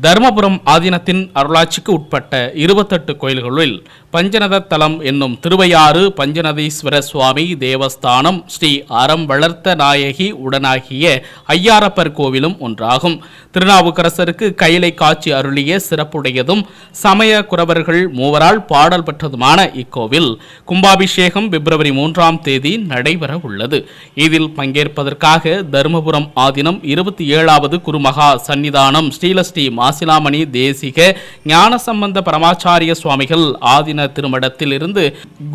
தருமபுரம் ஆதீனத்தின் அருளாட்சிக்கு உட்பட்ட இருபத்தெட்டு கோயில்களில் பஞ்சநத தலம் என்னும் திருவையாறு பஞ்சநதீஸ்வர சுவாமி தேவஸ்தானம் ஸ்ரீ அறம் வளர்த்த நாயகி உடனாகிய ஐயாரப்பர் கோவிலும் ஒன்றாகும். திருநாவுக்கரசருக்கு கையிலை காட்சி அருளிய சிறப்புடையதும் சமய குறவர்கள் மூவரால் பாடல் பெற்றதுமான இக்கோவில் கும்பாபிஷேகம் பிப்ரவரி மூன்றாம் தேதி நடைபெற உள்ளது. இதில் பங்கேற்பதற்காக தருமபுரம் ஆதீனம் இருபத்தி ஏழாவது குருமகா சன்னிதானம் ஸ்ரீலஸ்ரீ மாசிலாமணி தேசிக ஞானசம்பந்த பரமாச்சாரிய சுவாமிகள் ஆதின திருமடத்தில் இருந்து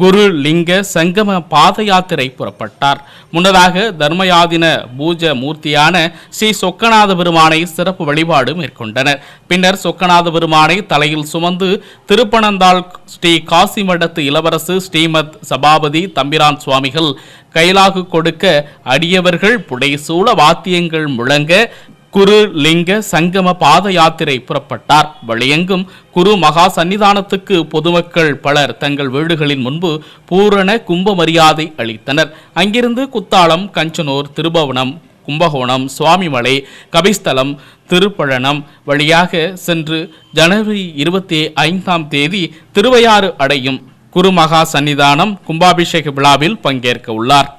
குரு லிங்க சங்கம பாத யாத்திரை புறப்பட்டார். முன்னதாக தர்மயாதின பூஜ மூர்த்தியான ஸ்ரீ சொக்கநாத பெருமானை சிறப்பு வழிபாடு மேற்கொண்டனர். பின்னர் சொக்கநாத பெருமானை தலையில் சுமந்து திருப்பனந்தாள் ஸ்ரீ காசிமடத்து இளவரசு ஸ்ரீமத் சபாபதி தம்பிரான் சுவாமிகள் கைலாகு கொடுக்க அடியவர்கள் புடைசூழ வாத்தியங்கள் முழங்க குரு லிங்க சங்கம பாத யாத்திரை புறப்பட்டார். வழியெங்கும் குரு மகா சன்னிதானத்துக்கு பொதுமக்கள் பலர் தங்கள் வீடுகளின் முன்பு பூரண கும்ப மரியாதை அளித்தனர். அங்கிருந்து குத்தாலம் கஞ்சனூர் திருபவனம் கும்பகோணம் சுவாமிமலை கபிஸ்தலம் திருப்பழனம் வழியாக சென்று ஜனவரி இருபத்தி ஐந்தாம் தேதி திருவையாறு அடையும் குருமகா சன்னிதானம் கும்பாபிஷேக விழாவில் பங்கேற்க உள்ளார்.